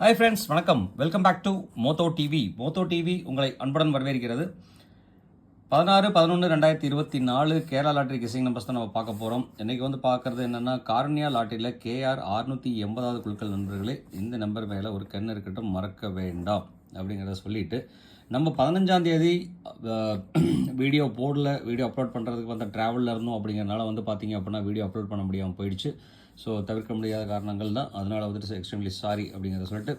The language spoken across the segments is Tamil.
ஹாய் ஃப்ரெண்ட்ஸ் வணக்கம். Welcome back to Motho TV Motho TV உங்களை அன்புடன் வரவேற்கிறது. பதினாறு பதினொன்று ரெண்டாயிரத்தி இருபத்தி நாலு கேரளா லாட்டரி கிசிங் நம்பர்ஸ் தான் நம்ம பார்க்க போகிறோம் இன்றைக்கி வந்து பார்க்குறது என்னென்னா கார்னியா லாட்டரியில் கேஆர் ஆறுநூற்றி எண்பதாவது குழுக்கள் நண்பர்களே இந்த நம்பர் மேலே ஒரு கண் இருக்கட்டும் மறக்க வேண்டாம் அப்படிங்கிறத சொல்லிட்டு நம்ம பதினஞ்சாந்தேதி வீடியோ போடல வீடியோ அப்லோட் பண்ணுறதுக்கு வந்து ட்ராவலில் இருந்தோம் அப்படிங்கிறனால வந்து பார்த்தீங்க அப்படின்னா வீடியோ அப்லோட் பண்ண முடியாமல் போயிடுச்சு. ஸோ தவிர்க்க முடியாத காரணங்கள் தான். அதனால் வந்துட்டு எக்ஸ்ட்ரீம்லி சாரி அப்படிங்கிறத சொல்லிட்டு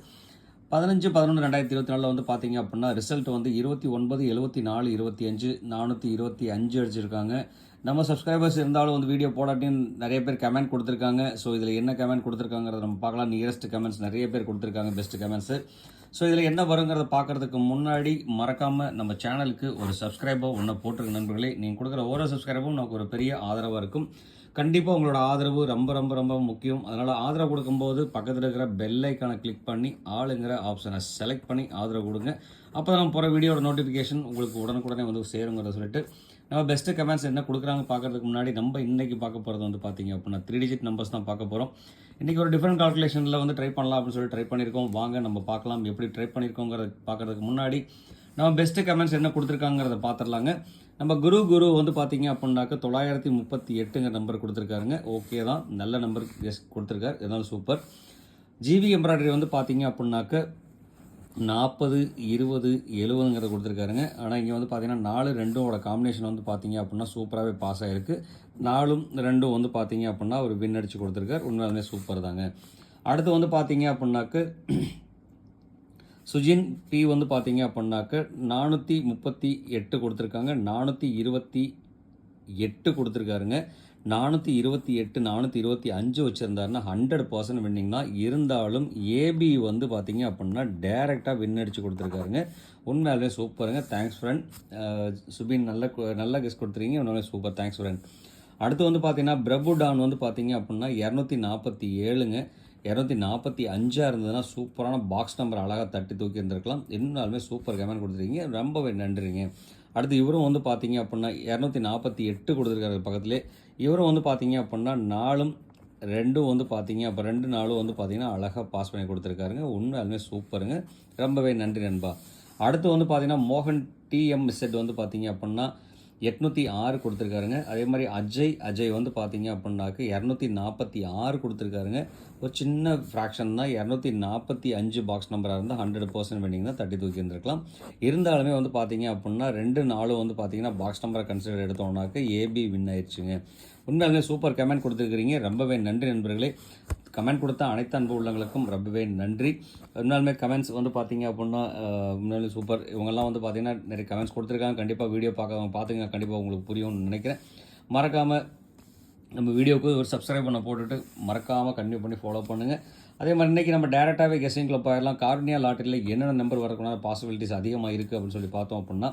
பதினஞ்சு பதினொன்று ரெண்டாயிரத்தி இருபத்தி நாலில் வந்து பார்த்தீங்க அப்படின்னா ரிசல்ட் வந்து இருபத்தி ஒன்பது எழுபத்தி நாலு இருபத்தி அஞ்சு நானூற்றி இருபத்தி அஞ்சு அடிச்சிருக்காங்க. நம்ம சப்ஸ்கிரைபர்ஸ் இருந்தாலும் வந்து வீடியோ போடாட்டின்னு நிறைய பேர் கமெண்ட் கொடுத்துருக்காங்க. ஸோ இதில் என்ன கமெண்ட் கொடுத்துருக்காங்கிறத நம்ம பார்க்கலாம். நியரஸ்ட் கமெண்ட்ஸ் நிறைய பேர் கொடுத்துருக்காங்க பெஸ்ட் கமெண்ட்ஸு ஸோ இதில் என்ன வருங்கிறத பார்க்குறதுக்கு முன்னாடி மறக்காமல் நம்ம சேனலுக்கு ஒரு சப்ஸ்கிரைபர் ஒன்று போட்டிருக்க நண்பர்களே. நீங்கள் கொடுக்குற ஒவ்வொரு சப்ஸ்கிரைபும் நமக்கு ஒரு பெரிய ஆதரவாக இருக்கும். கண்டிப்பாக உங்களோட ஆதரவு ரொம்ப ரொம்ப ரொம்ப முக்கியம். அதனால் ஆதரவு கொடுக்கும்போது பக்கத்தில் இருக்கிற பெல் ஐக்கானை கிளிக் பண்ணி ஆளுங்கிற ஆப்ஷனை செலக்ட் பண்ணி ஆதரவு கொடுங்க. அப்போ தான் நம்ம போகிற வீடியோட நோட்டிஃபிகேஷன் உங்களுக்கு உடனுக்குடனே வந்து சேருங்கிறத சொல்லிட்டு நம்ம பெஸ்ட்டு கமெண்ட்ஸ் என்ன கொடுக்குறாங்க பார்க்கறதுக்கு முன்னாடி நம்ம இன்றைக்கி பார்க்க போகிறது வந்து பார்த்தீங்க அப்படின்னா த்ரீ டிஜிட் நம்பர்ஸ் தான் பார்க்க போகிறோம் இன்றைக்கி ஒரு டிஃப்ரெண்ட் கால்குலேஷனில் வந்து ட்ரை பண்ணலாம் அப்படின்னு சொல்லி ட்ரை பண்ணியிருக்கோம். வாங்க நம்ம பார்க்கலாம் எப்படி ட்ரை பண்ணியிருக்கோங்கிறத பார்க்குறதுக்கு முன்னாடி நம்ம பெஸ்ட்டு கமெண்ட்ஸ் என்ன கொடுத்துருக்காங்கிறத பார்த்துடலாங்க நம்ம குரு குரு வந்து பார்த்தீங்க அப்படின்னாக்க தொள்ளாயிரத்தி முப்பத்தி எட்டுங்கிற நம்பர் கொடுத்துருக்காருங்க. ஓகே தான். நல்ல நம்பர் எஸ் கொடுத்துருக்காரு. இருந்தாலும் சூப்பர் ஜிவி எம்ப்ராய்டரி வந்து பார்த்தீங்க அப்படின்னாக்க நாற்பது இருபது எழுபதுங்கிறத கொடுத்துருக்காருங்க. ஆனால் இங்கே வந்து பார்த்தீங்கன்னா நாலு ரெண்டோட காம்பினேஷன் வந்து பார்த்தீங்க அப்படின்னா சூப்பராகவே பாஸ் ஆகிருக்கு நாலும் ரெண்டும் வந்து பார்த்தீங்க அப்படின்னா ஒரு வின் அடித்து கொடுத்துருக்காரு. உண்மையாலுமே சூப்பர் தாங்க. அடுத்து வந்து பார்த்தீங்க அப்படின்னாக்க சுஜின் பி வந்து பார்த்தீங்க அப்படின்னாக்க நானூற்றி முப்பத்தி எட்டு கொடுத்துருக்காங்க. நானூற்றி இருபத்தி எட்டு கொடுத்துருக்காருங்க. நானூற்றி இருபத்தி எட்டு நானூற்றி இருபத்தி அஞ்சு வச்சுருந்தாருன்னா ஹண்ட்ரட் பர்சன்ட் வின்னிங் தான். இருந்தாலும் ஏபி வந்து பார்த்தீங்க அப்படின்னா டேரெக்டாக வின் அடித்து கொடுத்துருக்காருங்க. உண்மையாலே சூப்பருங்க. தேங்க்ஸ் ஃப்ரெண்ட் சுபின் நல்ல நல்ல கெஸ் கொடுத்துருக்கீங்க. உண்மையாலுமே சூப்பர் தேங்க்ஸ் ஃப்ரெண்ட் அடுத்து வந்து பார்த்தீங்கன்னா பிரபு டான் வந்து பார்த்தீங்க அப்படின்னா இரநூத்தி நாற்பத்தி ஏழுங்க. இரநூத்தி நாற்பத்தி அஞ்சாக இருந்ததுன்னா சூப்பரான பாக்ஸ் நம்பர் அழகாக தட்டி தூக்கி இருந்திருக்கலாம். இருந்தாலுமே சூப்பர் கமெண்ட் கொடுத்துருக்கீங்க. ரொம்பவே நன்றிங்க. அடுத்து இவரும் வந்து பார்த்தீங்க அப்படின்னா இரநூத்தி நாற்பத்தி எட்டு கொடுத்துருக்காரு பக்கத்துலேயே இவரும் வந்து பார்த்தீங்க அப்படின்னா நாலும் ரெண்டும் வந்து பார்த்தீங்க அப்போ ரெண்டு நாளும் வந்து பார்த்தீங்கன்னா அழகாக பாஸ் பண்ணி கொடுத்துருக்காருங்க. உண்மையாலுமே சூப்பருங்க. ரொம்பவே நன்றி நண்பா. அடுத்து வந்து பார்த்தீங்கன்னா மோகன் டிஎம் செட் வந்து பார்த்தீங்க அப்படின்னா எட்நூற்றி ஆறு கொடுத்துருக்காருங்க. அதே மாதிரி அஜய் அஜய் வந்து பார்த்தீங்க அப்படின்னாக்க இரநூத்தி நாற்பத்தி ஆறு கொடுத்துருக்காருங்க. ஒரு சின்ன ஃப்ராக்ஷன் தான். இரநூத்தி நாற்பத்தி அஞ்சு பாக்ஸ் நம்பராக இருந்தால் ஹண்ட்ரட் பர்சன்ட் வேண்டிங்கன்னா தட்டி தூக்கி இருந்திருக்கலாம் இருந்தாலுமே வந்து பார்த்தீங்க அப்படின்னா ரெண்டு நாளும் வந்து பார்த்தீங்கன்னா பாக்ஸ் நம்பரை கன்சிடர் எடுத்தோம்னாக்க ஏபி வின் ஆயிடுச்சுங்க உண்மையாகவே சூப்பர் கமெண்ட் கொடுத்துருக்கிறீங்க. ரொம்பவே நன்றி நண்பர்களே. கமெண்ட் கொடுத்த அனைத்து அன்பு உள்ளவங்களுக்கும் ரொம்பவே நன்றி. உண்மையாலுமே கமெண்ட்ஸ் வந்து பார்த்தீங்க அப்படின்னா அஹ், சூப்பர். இவங்கெல்லாம் வந்து பார்த்தீங்கன்னா நிறைய கமெண்ட்ஸ் கொடுத்துருக்காங்க. கண்டிப்பாக வீடியோ பார்க்க பார்த்துங்க கண்டிப்பாக உங்களுக்கு புரியும்னு நினைக்கிறேன். மறக்காமல் நம்ம வீடியோவுக்கு ஒரு சப்ஸ்கிரைப் பண்ண போட்டுட்டு மறக்காமல் கண்டினியூ பண்ணி ஃபாலோ பண்ணுங்கள் அதே மாதிரி இன்றைக்கி நம்ம டேரெக்டாகவே கெஸ்டிங்கில் போயிடலாம் கார்னியா லாட்டரியில் என்னென்ன நம்பர் வரக்கூடாது பாசிபிலிட்டிஸ் அதிகமாக இருக்குது அப்படின்னு சொல்லி பார்த்தோம் அப்படின்னா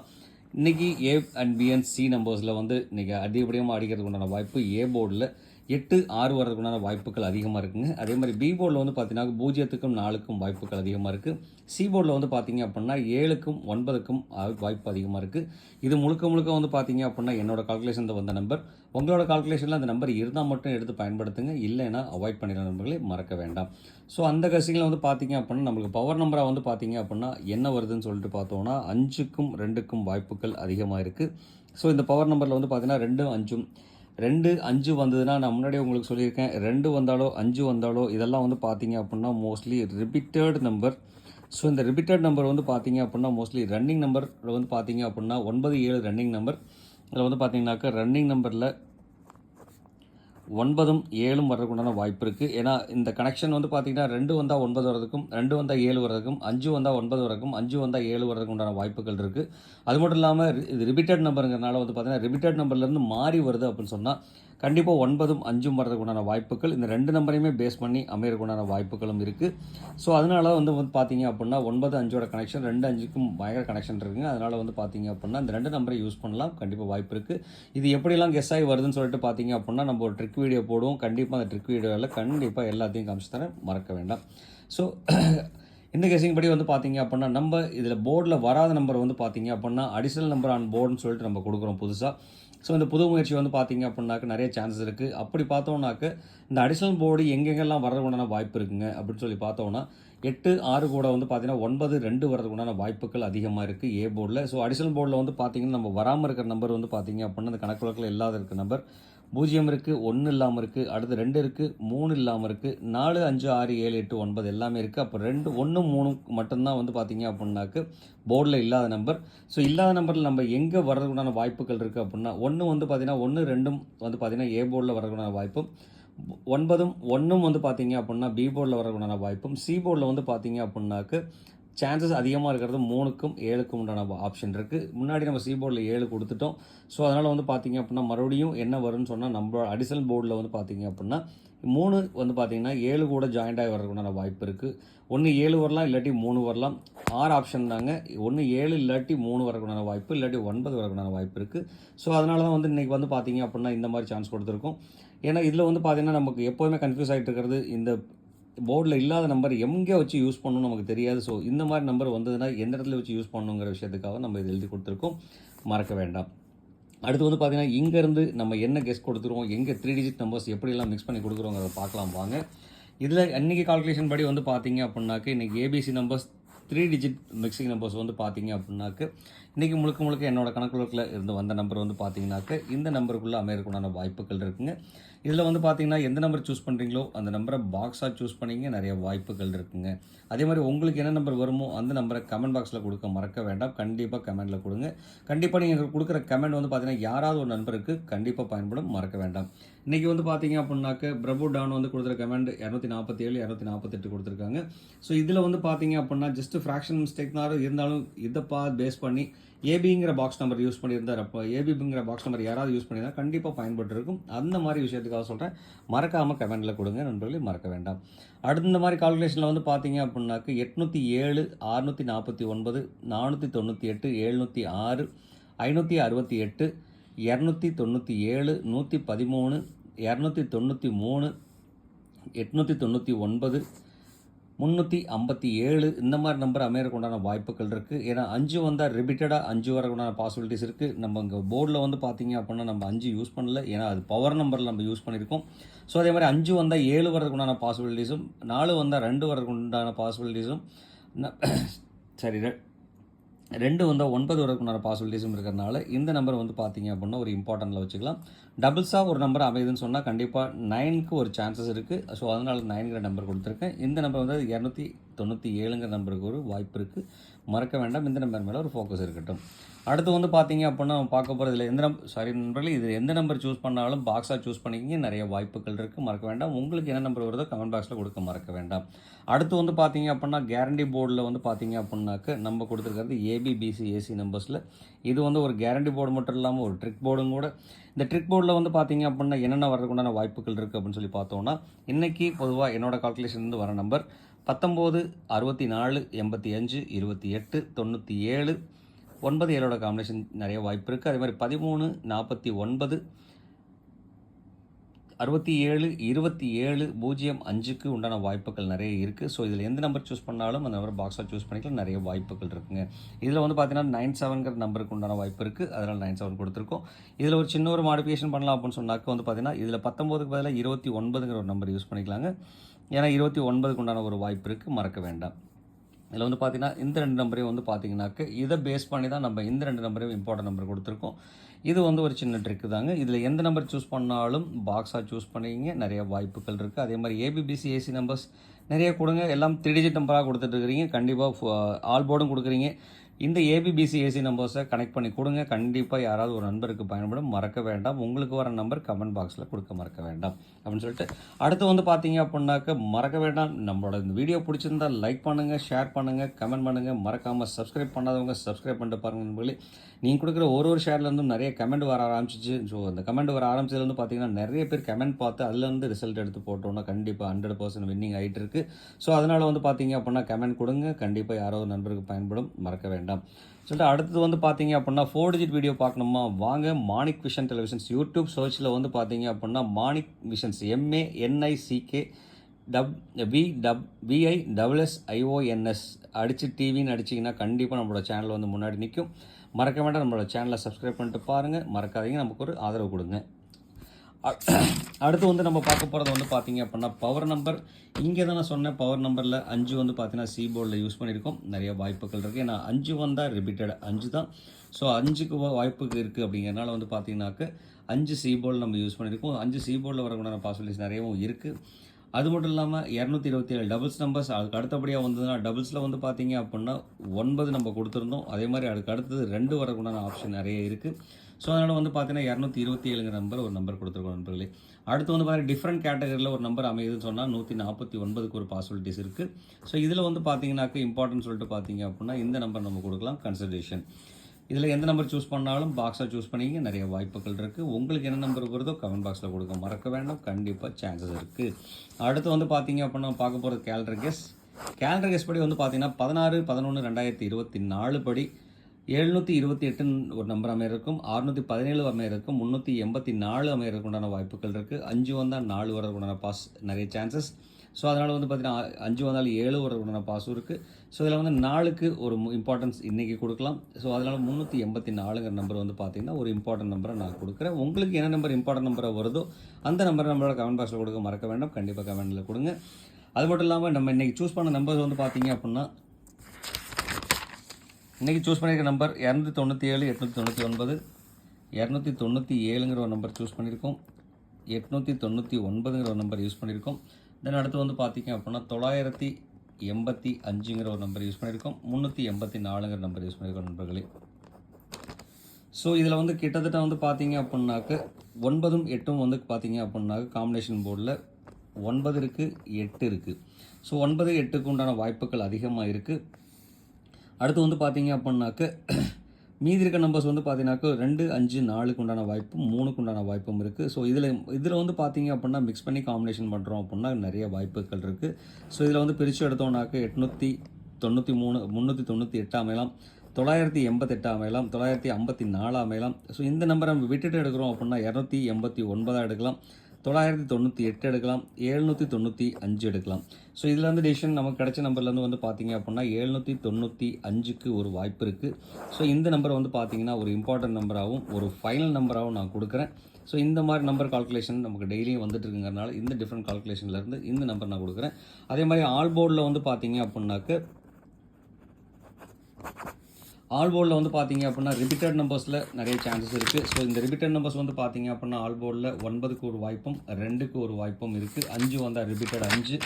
இன்றைக்கி A and B and C நம்பர்ஸில் வந்து இன்றைக்கி அதிகப்படியமாக அடிக்கிறதுக்கு உண்டான வாய்ப்பு ஏ போர்டில் எட்டு ஆறு வர்றதுக்குண்டான வாய்ப்புகள் அதிகமாக இருக்குங்க. அதே மாதிரி பி போர்டில் வந்து பார்த்தீங்கன்னா பூஜ்ஜியத்துக்கும் நாலுக்கும் வாய்ப்புகள் அதிகமாக இருக்குது சி போர்டில் வந்து பார்த்தீங்க அப்படின்னா ஏழுக்கும் ஒன்பதுக்கும் வாய்ப்பு அதிகமாக இருக்குது இது முழுக்க முழுக்க வந்து பார்த்தீங்க அப்படின்னா என்னோட கால்குலேஷனில் வந்த நம்பர் உங்களோட கால்குலேஷனில் அந்த நம்பர் இருந்தால் மட்டும் எடுத்து பயன்படுத்துங்க. இல்லைன்னா அவாய்ட் பண்ணிடுற நம்பர்களை மறக்க வேண்டாம். ஸோ அந்த கசிங்கில் வந்து பார்த்தீங்க அப்படின்னா நம்மளுக்கு பவர் நம்பராக வந்து பார்த்தீங்க அப்படின்னா என்ன வருதுன்னு சொல்லிட்டு பார்த்தோம்னா அஞ்சுக்கும் ரெண்டுக்கும் வாய்ப்புகள் அதிகமாக இருக்குது ஸோ இந்த பவர் நம்பரில் வந்து பார்த்தீங்கன்னா ரெண்டும் அஞ்சும் ரெண்டு அஞ்சு வந்ததுன்னா நான் முன்னாடி உங்களுக்கு சொல்லியிருக்கேன். ரெண்டு வந்தாலோ அஞ்சு வந்தாலோ இதெல்லாம் வந்து பார்த்தீங்க அப்படின்னா மோஸ்ட்லி ரிப்பீட்டட் நம்பர் ஸோ இந்த ரிப்பீட்டட் நம்பர் வந்து பார்த்தீங்க அப்படின்னா மோஸ்ட்லி ரன்னிங் நம்பர் வந்து பார்த்தீங்க அப்படின்னா ஒன்பது ஏழு ரன்னிங் நம்பர் அதில் வந்து பார்த்தீங்கன்னாக்கா ரன்னிங் நம்பரில் ஒன்பதும் ஏழும் வர்றதுக்குண்டான வாய்ப்பு இருக்குது ஏன்னா இந்த கனெக்ஷன் வந்து பார்த்தீங்கன்னா ரெண்டு வந்தால் ஒன்பது வரதுக்கும் ரெண்டு வந்தால் ஏழு வரதுக்கும் அஞ்சு வந்தால் ஒன்பது வரதுக்கும் அஞ்சு வந்தால் ஏழு வரதுக்கு உண்டான வாய்ப்புகள் இருக்குது அது மட்டும் இல்லாமல் இது ரிபீட்டட் நம்பருங்கிறனால வந்து பார்த்தீங்கன்னா ரிபீட்டட் நம்பர்லேருந்து மாறி வருது அப்படின்னு சொன்னால் கண்டிப்பாக ஒன்பதும் அஞ்சும் வரதுக்கு உண்டான வாய்ப்புகள். இந்த ரெண்டு நம்பரையுமே பேஸ் பண்ணி அமையறதுக்கு உண்டான வாய்ப்புகளும் இருக்குது ஸோ அதனால வந்து வந்து பார்த்தீங்க அப்படின்னா ஒன்பது அஞ்சோட கனெக்ஷன் ரெண்டு அஞ்சுக்கும் பயங்கர கனெக்ஷன் இருக்குங்க. அதனால் வந்து பார்த்தீங்க அப்படின்னா இந்த ரெண்டு நம்பரை யூஸ் பண்ணலாம். கண்டிப்பாக வாய்ப்பு இருக்குது இது எப்படிலாம் கெஸ் ஆகி வருதுன்னு சொல்லிட்டு பார்த்தீங்க அப்படின்னா நம்ம ஒரு ட்ரிக் வீடியோ போடுவோம். கண்டிப்பாக அந்த ட்ரிக் வீடியோவில் கண்டிப்பாக எல்லாத்தையும் காமிச்சு தரேன். மறக்க வேண்டாம். ஸோ இந்த கேசிங் படி வந்து பார்த்தீங்க அப்படின்னா நம்ம இதில் போர்டில் வராத நம்பர் வந்து பார்த்தீங்க அப்படின்னா அடிஷனல் நம்பர் ஆன் போர்டுன்னு சொல்லிட்டு நம்ம கொடுக்குறோம் புதுசாக ஸோ இந்த புது முயற்சி வந்து பார்த்தீங்க அப்படின்னாக்க நிறைய சான்சஸ் இருக்குது அப்படி பார்த்தோம்னாக்க இந்த அடிஷனல் போர்டு எங்கெங்கெல்லாம் வர்றதுக்குண்டான வாய்ப்பு இருக்குங்க அப்படின்னு சொல்லி பார்த்தோம்னா எட்டு ஆறு கூட வந்து பார்த்தீங்கன்னா ஒன்பது ரெண்டு வரதுக்குண்டான வாய்ப்புகள் அதிகமாக இருக்குது ஏ போர்டில். ஸோ அடிஷனல் போர்டில் வந்து பார்த்தீங்கன்னா நம்ம வராமல் இருக்கிற நம்பர் வந்து பார்த்தீங்க அப்படின்னா அந்த கணக்கு வழக்கில் இல்லாத இருக்கிற நம்பர் பூஜ்ஜியம் இருக்குது ஒன்று இல்லாமல் இருக்குது அடுத்து ரெண்டு இருக்குது மூணு இல்லாமல் இருக்குது நாலு அஞ்சு ஆறு ஏழு எட்டு ஒன்பது எல்லாமே இருக்குது அப்போ ரெண்டு ஒன்று மூணு மட்டும்தான் வந்து பார்த்தீங்க அப்படின்னாக்கு போர்டில் இல்லாத நம்பர் ஸோ இல்லாத நம்பரில் நம்ம எங்கே வர்றதுக்குண்டான வாய்ப்புகள் இருக்குது அப்படின்னா ஒன்று வந்து பார்த்தீங்கன்னா ஒன்று ரெண்டும் வந்து பார்த்தீங்கன்னா ஏ போர்டில் வரதுக்குண்டான வாய்ப்பும் ஒன்பதும் ஒன்றும் வந்து பார்த்தீங்க அப்படின்னா பி போர்டில் வரக்கூடிய வாய்ப்பும் சி போர்டில் வந்து பார்த்தீங்க அப்படின்னாக்கு சான்சஸ் அதிகமாக இருக்கிறது மூணுக்கும் ஏழுக்கும் உண்டான ஆப்ஷன் இருக்குது முன்னாடி நம்ம சி போர்டில் ஏழு கொடுத்துட்டோம். ஸோ அதனால் வந்து பார்த்தீங்க அப்படின்னா மறுபடியும் என்ன வரும்னு சொன்னால் நம்ம அடிஷனல் போர்டில் வந்து பார்த்தீங்க அப்படின்னா மூணு வந்து பார்த்தீங்கன்னா ஏழு கூட ஜாயிண்ட் ஆகி வரதுக்குண்டான வாய்ப்பு இருக்குது ஒன்று ஏழு வரலாம் இல்லாட்டி மூணு வரலாம். ஆறு ஆப்ஷன் தாங்க. ஒன்று ஏழு இல்லாட்டி மூணு வரக்குண்டான வாய்ப்பு இல்லாட்டி ஒன்பது வரக்குண்டான வாய்ப்பு இருக்குது ஸோ அதனால தான் வந்து இன்றைக்கி வந்து பார்த்தீங்க அப்படின்னா இந்த மாதிரி சான்ஸ் கொடுத்துருக்கோம். ஏன்னா இதில் வந்து பார்த்தீங்கன்னா நமக்கு எப்போதுமே கன்ஃபியூஸ் ஆகிட்டு இருக்கிறது இந்த போர்டில் இல்லாத நம்பர் எங்கே வச்சு யூஸ் பண்ணணும் நமக்கு தெரியாது. ஸோ இந்த மாதிரி நம்பர் வந்ததுன்னா எந்த இடத்துல வச்சு யூஸ் பண்ணணுங்கிற விஷயத்துக்காக நம்ம இது எழுதி கொடுத்துருக்கோம். மறக்க வேண்டாம். அடுத்து வந்து பார்த்திங்கன்னா இங்கேருந்து நம்ம என்ன கெஸ்ட் கொடுத்துருவோம் எங்கே த்ரீ டிஜிட் நம்பர்ஸ் எப்படிலாம் மிக்ஸ் பண்ணி கொடுக்குறோங்கிறத பார்க்கலாம் வாங்க. இதில் அன்றைக்கி கால்குலேஷன் படி வந்து பார்த்தீங்க அப்படின்னாக்க இன்றைக்கி ABC numbers three digit mixing numbers வந்து பார்த்தீங்க அப்படின்னாக்க இன்றைக்கி முழுக்க முழுக்க என்னோடய கணக்குல இருந்து வந்த நம்பர் வந்து பார்த்தீங்கன்னாக்க இந்த நம்பருக்குள்ளே அமையறதுக்குண்டான வாய்ப்புகள் இருக்குங்க. இதில் வந்து பார்த்தீங்கன்னா எந்த நம்பர் சூஸ் பண்ணுறீங்களோ அந்த நம்பரை பாக்ஸாக சூஸ் பண்ணிங்க நிறைய வாய்ப்புகள் இருக்குங்க. அதே மாதிரி உங்களுக்கு என்ன நம்பர் வருமோ அந்த நம்பரை கமெண்ட் பாக்ஸில் கொடுக்க மறக்க வேண்டாம். கண்டிப்பாக கமெண்ட்டில் கொடுங்க. கண்டிப்பாக நீங்கள் கொடுக்குற கமெண்ட் வந்து பார்த்தீங்கன்னா யாராவது ஒரு நண்பருக்கு கண்டிப்பாக பயன்படும் மறக்க வேண்டாம். இன்றைக்கி வந்து பார்த்தீங்க அப்படின்னாக்க பிரபு டான் வந்து கொடுத்துருக்க கமெண்ட் இரநூத்தி நாற்பத்தி ஏழு இரநூத்தி நாற்பத்தெட்டு கொடுத்துருக்காங்க. ஸோ இதில் வந்து பார்த்தீங்க அப்படின்னா ஜஸ்ட் ஃப்ராக்ஷன் மிஸ்டேக்னாலும் இருந்தாலும் இதை பா பேஸ் பண்ணி ஏபிங்கிற பாக்ஸ் நம்பர் யூஸ் பண்ணியிருந்தார். அப்போ ஏபிங்கிற பாக்ஸ் நம்பர் யாராவது யூஸ் பண்ணியிருந்தால் கண்டிப்பாக பயன்பட்டுருக்கும். அந்த மாதிரி விஷயத்துக்காக சொல்கிறேன் மறக்காமல் கமெண்டில் கொடுங்க நண்பர்களே மறக்க வேண்டாம். அடுத்த இந்த மாதிரி கால்குலேஷனில் வந்து பார்த்தீங்க அப்படின்னாக்க எட்நூற்றி ஏழு அறுநூற்றி நாற்பத்தி ஒன்பது நானூற்றி தொண்ணூற்றி எட்டு எழுநூற்றி ஆறு ஐநூற்றி அறுபத்தி எட்டு இரநூத்தி தொண்ணூற்றி ஏழு நூற்றி பதிமூணு இரநூத்தி தொண்ணூற்றி மூணு எட்நூற்றி தொண்ணூற்றி ஒன்பது முந்நூற்றி ஐம்பத்தி ஏழு இந்த மாதிரி நம்பர் அமையறக்கு உண்டான வாய்ப்புகள் இருக்குது ஏன்னா அஞ்சு வந்தால் ரிப்பீட்டடாக அஞ்சு வரக்கு உண்டான பாசிபிலிட்டிஸ் இருக்குது நம்ம இங்கே போர்டில் வந்து பார்த்தீங்க அப்படின்னா நம்ம அஞ்சு யூஸ் பண்ணல. ஏன்னா அது பவர் நம்பரில் நம்ம யூஸ் பண்ணியிருக்கோம். ஸோ அதே மாதிரி அஞ்சு வந்தால் ஏழு வரதுக்கு உண்டான பாசிபிலிட்டிஸும் நாலு வந்தால் ரெண்டு வரதுக்கு உண்டான பாசிபிலிட்டிஸும் சரி ரெண்டு வந்தால் ஒன்பது வரக்குண்டான பாசிபிலிட்டிஸும் இருக்கிறனால இந்த நம்பர் வந்து பார்த்தீங்க அப்படின்னா ஒரு இம்பார்ட்டண்ட்டில் வச்சுக்கலாம். டபுள்ஸாக ஒரு நம்பர் அமையுதுன்னு சொன்னால் கண்டிப்பாக நைனுக்கு ஒரு சான்சஸ் இருக்குது ஸோ அதனால் நைனுங்கிற நம்பர் கொடுத்துருக்கேன். இந்த நம்பர் வந்து இரநூத்தி தொண்ணூற்றி ஏழுங்கிற நம்பருக்கு ஒரு வாய்ப்பு இருக்குது மறக்க வேண்டாம். இந்த நம்பர் மேலே ஒரு ஃபோக்கஸ் இருக்கட்டும். அடுத்து வந்து பார்த்தீங்க அப்படின்னா பார்க்க போகிறது இல்லை எந்த நம்பர் சாரி நண்பர்களே இது எந்த நம்பர் சூஸ் பண்ணாலும் பாக்ஸாக சூஸ் பண்ணிக்கிங்க. நிறைய வாய்ப்புகள் இருக்குது மறக்க வேண்டாம். உங்களுக்கு என்ன நம்பர் வருதோ கமெண்ட் பாக்ஸில் கொடுக்க மறக்க வேண்டாம். அடுத்து வந்து பார்த்தீங்க அப்படின்னா கேரண்டி போர்டில் வந்து பார்த்தீங்க அப்படின்னாக்க நம்ம கொடுத்துருக்கிறது ஏபிபிசி ஏசி நம்பர்ஸில் இது வந்து ஒரு கேரண்டி போர்டு மட்டும் இல்லாமல் ஒரு ட்ரிக் போர்டும் கூட. இந்த ட்ரிக் போர்டில் வந்து பார்த்தீங்க அப்படின்னா என்னென்ன வரதுக்குண்டான வாய்ப்புகள் இருக்குது அப்படின்னு சொல்லி பார்த்தோம்னா இன்றைக்கி பொதுவாக என்னோடய கால்குலேஷன்லேருந்து வர நம்பர் பத்தொம்போது அறுபத்தி நாலு எண்பத்தி அஞ்சு இருபத்தி எட்டு தொண்ணூற்றி ஏழு ஒன்பது ஏழோட காம்பினேஷன் நிறைய வாய்ப்பு இருக்குது அதே மாதிரி பதிமூணு நாற்பத்தி ஒன்பது அறுபத்தி ஏழு இருபத்தி ஏழு பூஜ்ஜியம் அஞ்சுக்கு உண்டான வாய்ப்புகள் நிறைய இருக்குது ஸோ இதில் எந்த நம்பர் சூஸ் பண்ணாலும் அந்த நம்பர் பாக்ஸாக சூஸ் பண்ணிக்கலாம். நிறைய வாய்ப்புகள் இருக்குங்க. இதில் வந்து பார்த்தீங்கன்னா நைன் செவன்கிற நம்பருக்கு உண்டான வாய்ப்பு இருக்குது அதனால் நைன் செவன் கொடுத்துருக்கோம். இதில் ஒரு சின்ன ஒரு மாடிஃபிகேஷன் பண்ணலாம் அப்படின்னு சொன்னாக்க வந்து பார்த்தீங்கன்னா இதில் பத்தொம்போதுக்கு பதிலாக இருபத்தி ஒன்பதுங்கிற ஒரு நம்பர் யூஸ் பண்ணிக்கலாங்க. ஏன்னா இருபத்தி ஒன்பதுக்கு உண்டான ஒரு வாய்ப்பு இருக்குது மறக்க வேண்டாம். இதில் வந்து பார்த்தீங்கன்னா இந்த ரெண்டு நம்பரையும் வந்து பார்த்தீங்கன்னாக்க இதை பேஸ் பண்ணி தான் நம்ம இந்த ரெண்டு நம்பரையும் இம்பார்ட்டன்ட் நம்பர் கொடுத்துருக்கோம். இது வந்து ஒரு சின்ன ட்ரிக்கு தாங்க. இதில் எந்த நம்பர் சூஸ் பண்ணாலும் பாக்ஸாக சூஸ் பண்ணிங்க நிறைய வாய்ப்புகள் இருக்குது அதே மாதிரி ஏபிபிசி ஏசி நம்பர்ஸ் நிறைய கொடுங்க. எல்லாம் த்ரீ டிஜிட் நம்பராக கொடுத்துட்ருக்கிறீங்க கண்டிப்பாக ஆல் போர்டும் கொடுக்குறீங்க. இந்த ஏபிபிசி ஏசி நம்பர்ஸை கனெக்ட் பண்ணி கொடுங்க. கண்டிப்பாக யாராவது ஒரு நண்பருக்கு பயன்படும். மறக்க வேண்டாம். உங்களுக்கு வர நம்பர் கமெண்ட் பாக்ஸில் கொடுக்க மறக்க வேண்டாம். அப்படின்னு சொல்லிட்டு அடுத்து வந்து பார்த்தீங்க அப்படின்னாக்க மறக்க வேண்டாம். நம்மளோட இந்த வீடியோ பிடிச்சிருந்தா லைக் பண்ணுங்கள் ஷேர் பண்ணுங்கள் கமெண்ட் பண்ணுங்கள் மறக்காமல் சப்ஸ்கிரைப் பண்ணாதவங்க சப்ஸ்கிரைப் பண்ணிட்டு பாருங்கள் நண்பர்களே. நீங்கள் கொடுக்குற ஒரு ஒரு ஷேர்லேருந்தும் நிறைய கமெண்ட் வர ஆரம்பிச்சிச்சு. ஸோ அந்த கமெண்ட் வர ஆரம்பிச்சதுலேருந்து பார்த்தீங்கன்னா நிறைய பேர் கமெண்ட் பார்த்து அதுலேருந்து ரிசல்ட் எடுத்து போட்டோம்னா கண்டிப்பாக ஹண்ட்ரட் பர்சன்ட் வின்னிங் ஆகிட்டு இருக்கு. ஸோ அதனால் வந்து பார்த்தீங்க அப்படின்னா கமெண்ட் கொடுங்க. கண்டிப்பாக யாரோ ஒரு நண்பருக்கு பயன்படும். மறக்க வேண்டாம். சொல்லிட்டு அடுத்தது வந்து பார்த்தீங்க அப்படின்னா ஃபோர் டிஜிட் வீடியோ பார்க்கணுமா? வாங்க. மாணிக் விஷன் டெலிவிஷன்ஸ் யூடியூப் சர்ச்சில் வந்து பார்த்தீங்க அப்படின்னா Manik visions MA NICK dub V dub VI double S IONS அடித்து டிவின்னு அடிச்சிங்கன்னா கண்டிப்பாக நம்மளோட சேனல் வந்து முன்னாடி நிற்கும் மறக்க வேண்டாம் நம்மளோட சேனலை சப்ஸ்கிரைப் பண்ணிட்டு பாருங்கள் மறக்காதீங்க நமக்கு ஒரு ஆதரவு கொடுங்க. அடுத்து வந்து நம்ம பார்க்க போகிறது வந்து பார்த்தீங்க அப்படின்னா பவர் நம்பர் இங்கே தான் நான் சொன்னேன் பவர் நம்பரில் அஞ்சு வந்து பார்த்தீங்கன்னா சி போர்டில் யூஸ் பண்ணியிருக்கோம் நிறைய வாய்ப்புகள் இருக்குது ஏன்னா அஞ்சு வந்தால் ரிப்பீட்டட் அஞ்சு தான். ஸோ அஞ்சுக்கு வாய்ப்புக்கு இருக்குது அப்படிங்கிறனால வந்து பார்த்தீங்கன்னாக்க அஞ்சு சீபோர்டில் நம்ம யூஸ் பண்ணியிருக்கோம் அஞ்சு சி போர்டில் வரக்கூடிய பாசிபிலிட்டிஸ் நிறையவும் இருக்குது அது மட்டும் இல்லாமல் இரநூத்தி இருபத்தி ஏழு டபுள்ஸ் நம்பர்ஸ் அதுக்கு அடுத்தபடியாக வந்ததுன்னா டபுள்ஸில் வந்து பார்த்தீங்க அப்படின்னா ஒன்பது நம்ம கொடுத்துருந்தோம். அதே மாதிரி அதுக்கு அடுத்தது ரெண்டு வரக்குண்டான ஆப்ஷன் நிறைய இருக்குது ஸோ அதனால் வந்து பார்த்தீங்கன்னா இரநூத்தி இருபத்தி ஏழுங்கிற நம்பர் ஒரு நம்பர் கொடுத்துருக்கோம் நண்பர்களே. அடுத்து வந்து பார்த்தீங்கன்னா டிஃப்ரெண்ட் கேட்டகரியில் ஒரு நம்பர் அமையுதுன்னு சொன்னால் நூற்றி நாற்பத்தி ஒன்பதுக்கு ஒரு பாசிபிலிட்டிஸ் இருக்குது ஸோ இதில் வந்து பார்த்தீங்கன்னாக்க இம்பார்ட்டன்ட் சொல்லிட்டு பார்த்தீங்க அப்படின்னா இந்த நம்பர் நம்ம கொடுக்கலாம் கன்சிடரேஷன் இதில் எந்த நம்பர் சூஸ் பண்ணாலும் பாக்ஸை சூஸ் பண்ணிங்க நிறைய வாய்ப்புகள் இருக்குது உங்களுக்கு என்ன நம்பர் வருதோ கமெண்ட் பாக்ஸில் கொடுக்க மறக்க வேண்டாம். கண்டிப்பாக சான்சஸ் இருக்குது அடுத்து வந்து பார்த்தீங்க அப்படின்னா பார்க்க போகிறது கேலண்டர் கெஸ் கேலண்டர் கெஸ் படி வந்து பார்த்தீங்கன்னா பதினாறு பதினொன்று ரெண்டாயிரத்தி இருபத்தி நாலு படி எழுநூற்றி இருபத்தி எட்டுன்னு ஒரு நம்பர் அமைய இருக்கும். அறுநூற்றி பதினேழு அமைய இருக்கும். முந்நூற்றி எண்பத்தி நாலு அமையறதுக்கு உண்டான வாய்ப்புகள் இருக்குது அஞ்சு வந்தால் நாலு வரதுக்கு உண்டான பாஸ் நிறைய சான்சஸ் ஸோ அதனால் வந்து பார்த்திங்கன்னா அஞ்சு வந்தாலும் ஏழு ஒரு உடனே பாஸும் இருக்குது ஸோ இதில் வந்து நாலுக்கு ஒரு இம்பார்ட்டன்ஸ் இன்றைக்கி கொடுக்கலாம். ஸோ அதனால் முந்நூற்றி எண்பத்தி நாலுங்கிற நம்பர் வந்து பார்த்தீங்கன்னா ஒரு இம்பார்ட்டன்ட் நம்பரை நான் கொடுக்குறேன். உங்களுக்கு என்ன நம்பர் இம்பார்ட்டன்ட் நம்பராக வருதோ அந்த நம்பரை நம்மளோட கமெண்ட் பாக்ஸில் கொடுக்க மறக்க வேண்டாம். கண்டிப்பாக கமெண்டில் கொடுங்க. அது மட்டும் இல்லாமல் நம்ம இன்றைக்கி சூஸ் பண்ண நம்பர்ஸ் வந்து பார்த்திங்க அப்படின்னா இன்றைக்கி சூஸ் பண்ணியிருக்க நம்பர் இரநூத்தி தொண்ணூற்றி ஏழு எட்நூற்றி தொண்ணூற்றி ஒன்பது இரநூத்தி தொண்ணூற்றி ஏழுங்கிற ஒரு நம்பர் சூஸ் பண்ணியிருக்கோம் எட்நூற்றி தொண்ணூற்றி ஒன்பதுங்கிற ஒரு நம்பர் யூஸ் பண்ணியிருக்கோம் தென் அடுத்து வந்து பார்த்தீங்க அப்படின்னா தொள்ளாயிரத்தி எண்பத்தி அஞ்சுங்கிற ஒரு நம்பர் யூஸ் பண்ணியிருக்கோம் முந்நூற்றி எண்பத்தி நாலுங்கிற நம்பர் யூஸ் பண்ணியிருக்கோம் நண்பர்களே. ஸோ இதில் வந்து கிட்டத்தட்ட வந்து பார்த்தீங்க அப்படின்னாக்க ஒன்பதும் எட்டும் வந்து பார்த்தீங்க அப்படின்னாக்க காம்பினேஷன் போர்டில் ஒன்பது இருக்குது எட்டு இருக்குது ஸோ ஒன்பது எட்டுக்கு உண்டான வாய்ப்புகள் அதிகமாக இருக்குது அடுத்து வந்து பார்த்தீங்க அப்படின்னாக்க மீதி இருக்க நம்பர்ஸ் வந்து பார்த்தீங்கன்னாக்க ரெண்டு அஞ்சு நாலுக்கு உண்டான வாய்ப்பும் மூணுக்கு உண்டான வாய்ப்பும் இருக்குது ஸோ இதில் இதில் வந்து பார்த்தீங்க அப்படின்னா மிக்ஸ் பண்ணி காம்பினேஷன் பண்ணுறோம் அப்படின்னா நிறைய வாய்ப்புகள் இருக்குது ஸோ இதில் வந்து பிரித்து எடுத்தோம்னாக்க எட்நூற்றி தொண்ணூற்றி மூணு முந்நூற்றி தொண்ணூற்றி எட்டு அமையலாம். தொள்ளாயிரத்தி எண்பத்தெட்டு அமையலாம். தொள்ளாயிரத்தி ஐம்பத்தி நாலு அமையலாம். ஸோ இந்த நம்பரை நம்ம விட்டுட்டு எடுக்கிறோம் அப்படின்னா இரநூத்தி எண்பத்தி ஒன்பதாக எடுக்கலாம். தொள்ளாயிரத்தி தொண்ணூற்றி எட்டு எடுக்கலாம் எழுநூற்றி தொண்ணூற்றி அஞ்சு எடுக்கலாம். ஸோ இதில் வந்து டிசிஷன் நமக்கு கிடைச்ச நம்பர்லேருந்து வந்து பார்த்தீங்க அப்படின்னா எழுநூற்றி தொண்ணூற்றி அஞ்சுக்கு ஒரு வாய்ப்பு இருக்குது ஸோ இந்த நம்பர் வந்து பார்த்தீங்கன்னா ஒரு இம்பார்ட்டன்ட் நம்பராகவும் ஒரு ஃபைனல் நம்பராகவும் நான் கொடுக்குறேன். ஸோ இந்த மாதிரி நம்பர் கால்குலேஷன் நமக்கு டெய்லியும் வந்துட்டு இருக்குங்கிறனால இந்த டிஃப்ரெண்ட் கால்குலேஷன்லேருந்து இந்த நம்பர் நான் கொடுக்குறேன். அதே மாதிரி ஆல் போர்டில் வந்து பார்த்தீங்க அப்படின்னாக்க ஆல் போர்டில் வந்து பார்த்தீங்க அப்படின்னா ரிப்பீட்டட் நம்பர்ஸில் நிறைய சான்சஸ் இருக்குது ஸோ இந்த ரிப்பீட்டட் நம்பர்ஸ் வந்து பார்த்தீங்க அப்படின்னா ஆல் போர்டில் ஒன்பதுக்கு ஒரு வாய்ப்பும் ரெண்டுக்கு ஒரு வாய்ப்பும் இருக்குது அஞ்சு வந்தால் ரிப்பீட்டட் அஞ்சு.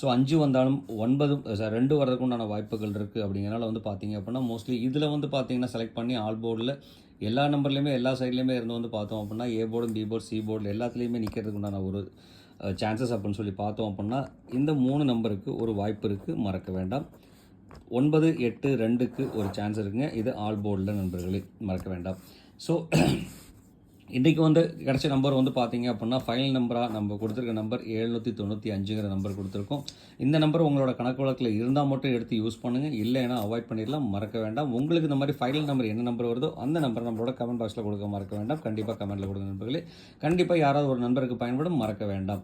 ஸோ அஞ்சு வந்தாலும் ஒன்பது ரெண்டு வர்றதுக்கு உண்டான வாய்ப்புகள் இருக்குது அப்படிங்கிறனால வந்து பார்த்தீங்க அப்படின்னா மோஸ்ட்லி இதில் வந்து பார்த்தீங்கன்னா செலக்ட் பண்ணி ஆல் போர்டில் எல்லா நம்பர்லேயுமே எல்லா சைட்லேயுமே இருந்து வந்து பார்த்தோம் அப்படின்னா ஏ போர்டும் பி போர்டு சி போர்டில் எல்லாத்துலேயுமே நிற்கிறதுக்கு உண்டான ஒரு சான்சஸ் அப்படின்னு சொல்லி பார்த்தோம் அப்படின்னா இந்த மூணு நம்பருக்கு ஒரு வாய்ப்பு இருக்குது மறக்க வேண்டாம். ஒன்பது எட்டு ரெண்டுக்கு ஒரு சான்ஸ் இருக்குங்க. இது ஆல் போர்டில் நண்பர்களே மறக்க வேண்டாம். ஸோ இன்றைக்கி வந்து கிடச்ச நம்பர் வந்து பார்த்தீங்க அப்படின்னா ஃபைனல் நம்பராக நம்ம கொடுத்துருக்க நம்பர் எழுநூற்றி தொண்ணூற்றி அஞ்சுங்கிற நம்பர் கொடுத்துருக்கோம். இந்த நம்பர் உங்களோட கணக்கு வழக்கில் இருந்தால் மட்டும் எடுத்து யூஸ் பண்ணுங்கள் இல்லைன்னா அவாய்ட் பண்ணிடலாம். மறக்க வேண்டாம். உங்களுக்கு இந்த மாதிரி ஃபைனல் நம்பர் என்ன நம்பர் வருதோ அந்த நம்பர் நம்மளோட கமெண்ட் பாக்ஸில் கொடுக்க மறக்க வேண்டாம். கண்டிப்பாக கமெண்ட்டில் கொடுங்க நண்பர்களே. கண்டிப்பாக யாராவது ஒரு நண்பருக்கு பயன்படும் மறக்க வேண்டாம்.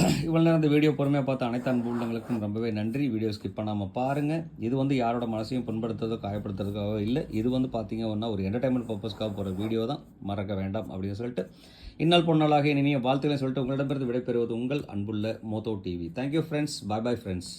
இவ்வளோ நேரம் இந்த வீடியோ பொறுமையாக பார்த்த அனைத்து அன்பு உள்ளங்களுக்கும் ரொம்பவே நன்றி. வீடியோ ஸ்கிப் பண்ணாமல் பாருங்கள் இது வந்து யாரோட மனசையும் புண்படுத்துறதோ காயப்படுத்துறதுக்காகவோ இல்லை. இது வந்து பார்த்தீங்க ஒன்றா ஒரு என்டர்டைன்மெண்ட் பர்பஸ்க்காக போகிற வீடியோ தான். மறக்க வேண்டாம் அப்படின்னு சொல்லிட்டு. இந்நாள் பொன்னாளாக இனிய வாழ்த்துக்களை சொல்லிட்டு உங்களிடமிருந்து விடைபெறுவது உங்கள் அன்புள்ள Motho TV thank you friends bye bye friends